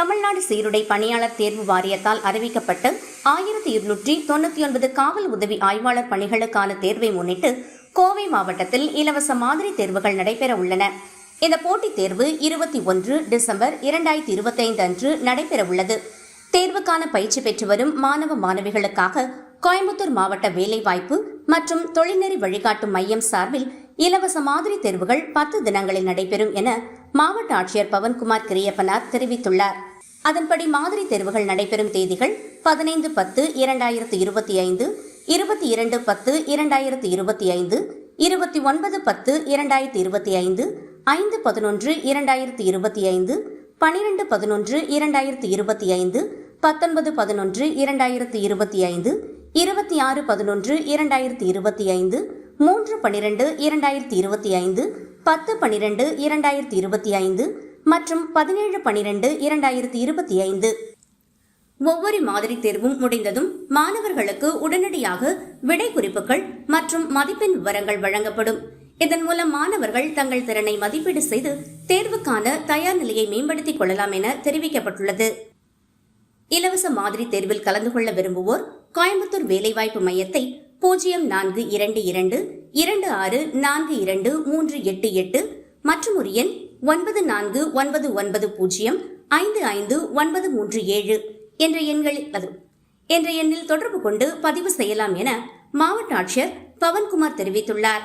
தமிழ்நாடு சீருடை பணியாளர் தேர்வு வாரியத்தால் அறிவிக்கப்பட்ட ஆயிரத்தி இருநூற்றி தொண்ணூற்றி ஒன்பது காவல் உதவி ஆய்வாளர் பணிகளுக்கான தேர்வை முன்னிட்டு கோவை மாவட்டத்தில் இலவச மாதிரி தேர்வுகள் நடைபெற உள்ளன. இந்த போட்டித் தேர்வு இருபத்தி ஒன்று டிசம்பர் இரண்டாயிரத்தி இருபத்தைந்து அன்று நடைபெற உள்ளது. தேர்வுக்கான பயிற்சி பெற்று வரும் மாணவ மாணவிகளுக்காக கோயம்புத்தூர் மாவட்ட வேலைவாய்ப்பு மற்றும் தொழில்நெறி வழிகாட்டும் மையம் சார்பில் இலவச மாதிரி தேர்வுகள் பத்து தினங்களில் நடைபெறும் என மாவட்ட ஆட்சியர் பவன்குமார் கிரியப்பனார் தெரிவித்துள்ளார். அதன்படி மாதிரி தேர்வுகள் நடைபெறும் தேதிகள் பதினைந்து பத்து இரண்டாயிரத்து இருபத்தி ஐந்து இருபத்தி இரண்டு பத்து இரண்டாயிரத்து இருபத்தி ஐந்து இருபத்தி ஒன்பது பத்து இரண்டாயிரத்து இருபத்தி ஐந்து ஐந்து பதினொன்று இரண்டாயிரத்து இருபத்தி ஐந்து பனிரெண்டு பதினொன்று இரண்டாயிரத்து இருபத்தி ஐந்து பத்தொன்பது பதினொன்று இரண்டாயிரத்து இருபத்தி ஐந்து இருபத்தி ஆறு பதினொன்று இரண்டாயிரத்து இருபத்தி ஐந்து மூன்று பனிரெண்டு இரண்டாயிரத்தி இருபத்தி ஐந்து பத்து பனிரெண்டு இரண்டாயிரத்தி இருபத்தி ஐந்து மற்றும் பதினேழு பனிரெண்டு இரண்டாயிரத்தி இருபத்தி ஐந்து. ஒவ்வொரு மாதிரி தேர்வும் முடிந்ததும் மாணவர்களுக்கு உடனடியாக விடை குறிப்புகள் மற்றும் மதிப்பெண் விவரங்கள் வழங்கப்படும். இதன் மூலம் மாணவர்கள் தங்கள் திறனை மதிப்பீடு செய்து தேர்வுக்கான தயார் நிலையை மேம்படுத்திக் கொள்ளலாம் என தெரிவிக்கப்பட்டுள்ளது. இலவச மாதிரி தேர்வில் கலந்து கொள்ள விரும்புவோர் கோயம்புத்தூர் வேலைவாய்ப்பு மையத்தை பூஜ்ஜியம் நான்கு இரண்டு இரண்டு இரண்டு ஆறு நான்கு இரண்டு மூன்று எட்டு எட்டு மற்றும் ஒரு எண் ஒன்பது நான்கு ஒன்பது ஒன்பது பூஜ்ஜியம் ஐந்து ஐந்து ஒன்பது மூன்று ஏழு என்ற எண்களில் அது என்ற எண்ணில் தொடர்பு கொண்டு பதிவு செய்யலாம் என மாவட்ட ஆட்சியர் பவன்குமார் தெரிவித்துள்ளார்.